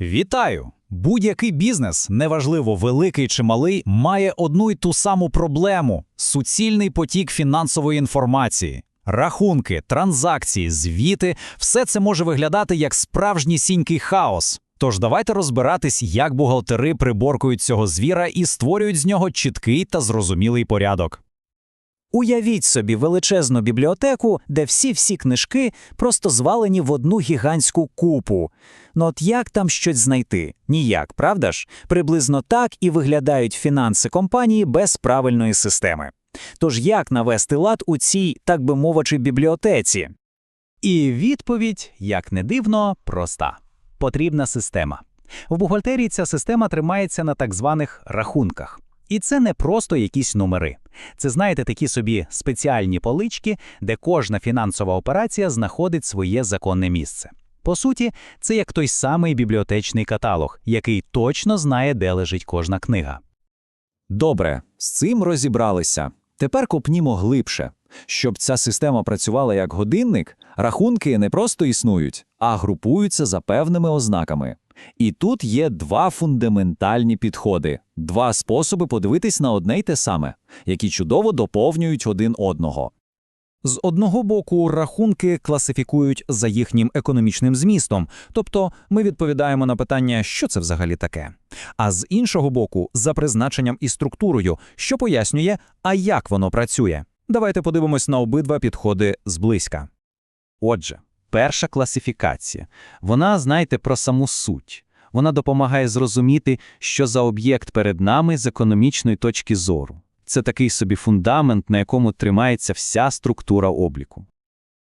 Вітаю! Будь-який бізнес, неважливо великий чи малий, має одну й ту саму проблему суцільний потік фінансової інформації. Рахунки, транзакції, звіти все це може виглядати як справжній сінький хаос. Тож давайте розбиратись, як бухгалтери приборкують цього звіра і створюють з нього чіткий та зрозумілий порядок. Уявіть собі величезну бібліотеку, де всі-всі книжки просто звалені в одну гігантську купу. Ну от як там щось знайти? Ніяк, правда ж? Приблизно так і виглядають фінанси компанії без правильної системи. Тож як навести лад у цій, так би мовачи, бібліотеці? І відповідь, як не дивно, проста: потрібна система. В бухгалтерії ця система тримається на так званих рахунках. І це не просто якісь номери. Це, знаєте, такі собі спеціальні полички, де кожна фінансова операція знаходить своє законне місце. По суті, це як той самий бібліотечний каталог, який точно знає, де лежить кожна книга. Добре, з цим розібралися. Тепер копнімо глибше. Щоб ця система працювала як годинник, рахунки не просто існують, а групуються за певними ознаками. І тут є два фундаментальні підходи, два способи подивитись на одне й те саме, які чудово доповнюють один одного. З одного боку, рахунки класифікують за їхнім економічним змістом, тобто ми відповідаємо на питання, що це взагалі таке. А з іншого боку, за призначенням і структурою, що пояснює, а як воно працює. Давайте подивимось на обидва підходи зблизька. Отже, перша класифікація. Вона, знаєте, про саму суть. Вона допомагає зрозуміти, що за об'єкт перед нами з економічної точки зору. Це такий собі фундамент, на якому тримається вся структура обліку.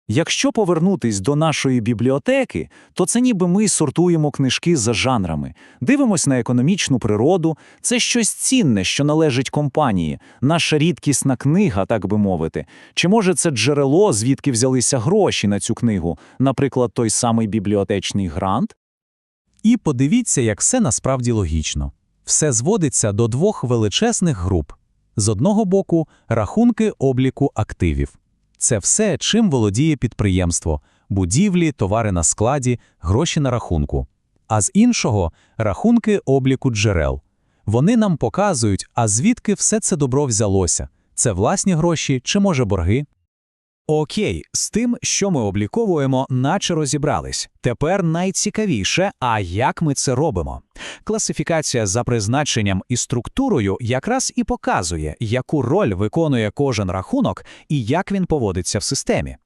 Якщо повернутись до нашої бібліотеки, то це ніби ми сортуємо книжки за жанрами, дивимось на економічну природу, це щось цінне, що належить компанії, наша рідкісна книга, так би мовити. Чи може це джерело, звідки взялися гроші на цю книгу, наприклад, той самий бібліотечний грант? І подивіться, як все насправді логічно. Все зводиться до двох величезних груп. З одного боку, рахунки обліку активів. Це все, чим володіє підприємство, будівлі, товари на складі, гроші на рахунку. А з іншого рахунки обліку джерел. Вони нам показують, а звідки все це добро взялося. Це власні гроші чи, може, борги? Окей, з тим, що ми обліковуємо, наче розібрались. Тепер найцікавіше, а як ми це робимо? Класифікація за призначенням і структурою якраз і показує, яку роль виконує кожен рахунок і як він поводиться в системі.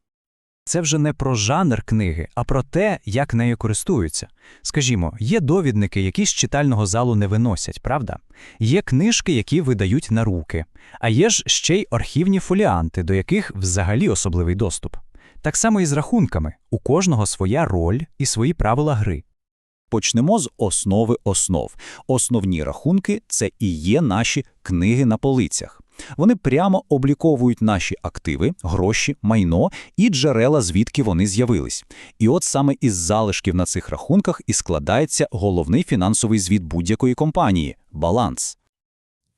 Це вже не про жанр книги, а про те, як нею користуються. Скажімо, є довідники, які з читального залу не виносять, правда? Є книжки, які видають на руки, а є ж ще й архівні фоліанти, до яких взагалі особливий доступ. Так само і з рахунками у кожного своя роль і свої правила гри. Почнемо з основи основ. Основні рахунки це і є наші книги на полицях. Вони прямо обліковують наші активи, гроші, майно і джерела, звідки вони з'явились. І от саме із залишків на цих рахунках і складається головний фінансовий звіт будь-якої компанії баланс.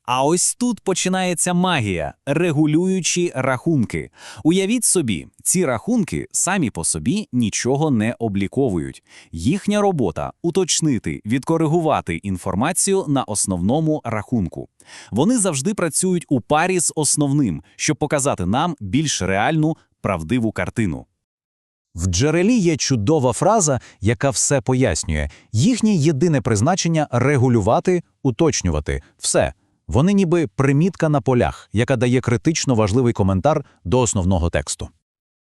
А ось тут починається магія, регулюючі рахунки. Уявіть собі, ці рахунки самі по собі нічого не обліковують. Їхня робота уточнити, відкоригувати інформацію на основному рахунку. Вони завжди працюють у парі з основним, щоб показати нам більш реальну, правдиву картину. В джерелі є чудова фраза, яка все пояснює. Їхнє єдине призначення регулювати, уточнювати все. Вони ніби примітка на полях, яка дає критично важливий коментар до основного тексту.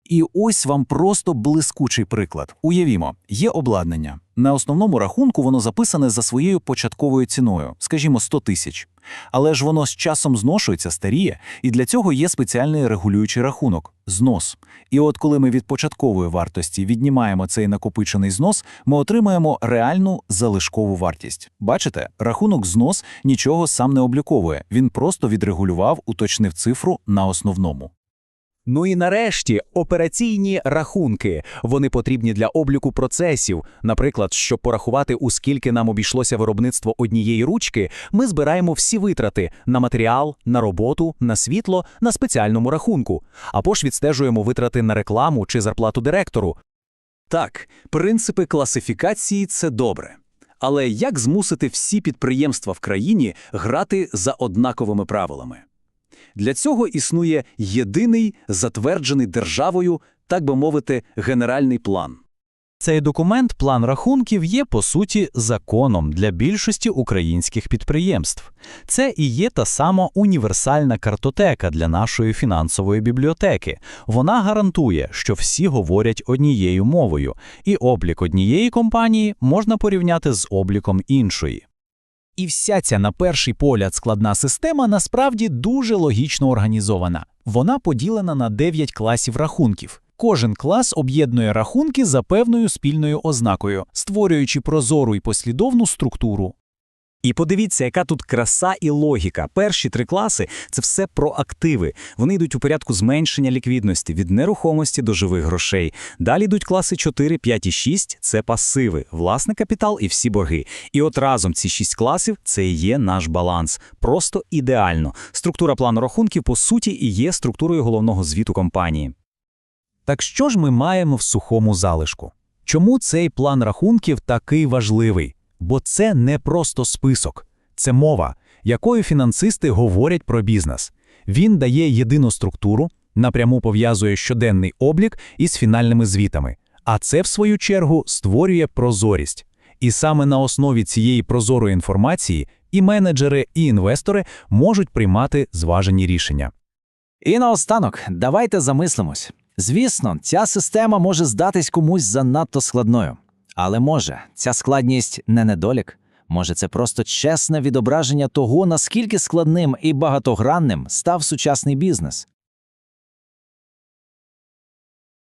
І ось вам просто блискучий приклад. Уявімо, є обладнання. На основному рахунку воно записане за своєю початковою ціною, скажімо, 100 тисяч. Але ж воно з часом зношується, старіє, і для цього є спеціальний регулюючий рахунок знос. І от коли ми від початкової вартості віднімаємо цей накопичений знос, ми отримаємо реальну залишкову вартість. Бачите, рахунок знос нічого сам не обліковує, він просто відрегулював, уточнив цифру на основному. Ну і нарешті операційні рахунки. Вони потрібні для обліку процесів. Наприклад, щоб порахувати, у скільки нам обійшлося виробництво однієї ручки, ми збираємо всі витрати на матеріал, на роботу, на світло, на спеціальному рахунку, або ж відстежуємо витрати на рекламу чи зарплату директору. Так, принципи класифікації це добре. Але як змусити всі підприємства в країні грати за однаковими правилами? Для цього існує єдиний, затверджений державою, так би мовити, генеральний план. Цей документ, план рахунків, є по суті законом для більшості українських підприємств. Це і є та сама універсальна картотека для нашої фінансової бібліотеки. Вона гарантує, що всі говорять однією мовою, і облік однієї компанії можна порівняти з обліком іншої. І вся ця на перший погляд складна система насправді дуже логічно організована. Вона поділена на 9 класів рахунків. Кожен клас об'єднує рахунки за певною спільною ознакою, створюючи прозору і послідовну структуру. І подивіться, яка тут краса і логіка. Перші три класи це все про активи. Вони йдуть у порядку зменшення ліквідності від нерухомості до живих грошей. Далі йдуть класи 4, 5 і 6 – це пасиви, власний капітал і всі борги. І от разом ці шість класів це і є наш баланс. Просто ідеально. Структура плану рахунків по суті і є структурою головного звіту компанії. Так що ж ми маємо в сухому залишку? Чому цей план рахунків такий важливий? Бо це не просто список, це мова, якою фінансисти говорять про бізнес. Він дає єдину структуру, напряму пов'язує щоденний облік із фінальними звітами, а це, в свою чергу, створює прозорість. І саме на основі цієї прозорої інформації і менеджери, і інвестори можуть приймати зважені рішення. І наостанок, давайте замислимось. Звісно, ця система може здатись комусь занадто складною. Але може, ця складність не недолік. Може, це просто чесне відображення того, наскільки складним і багатогранним став сучасний бізнес.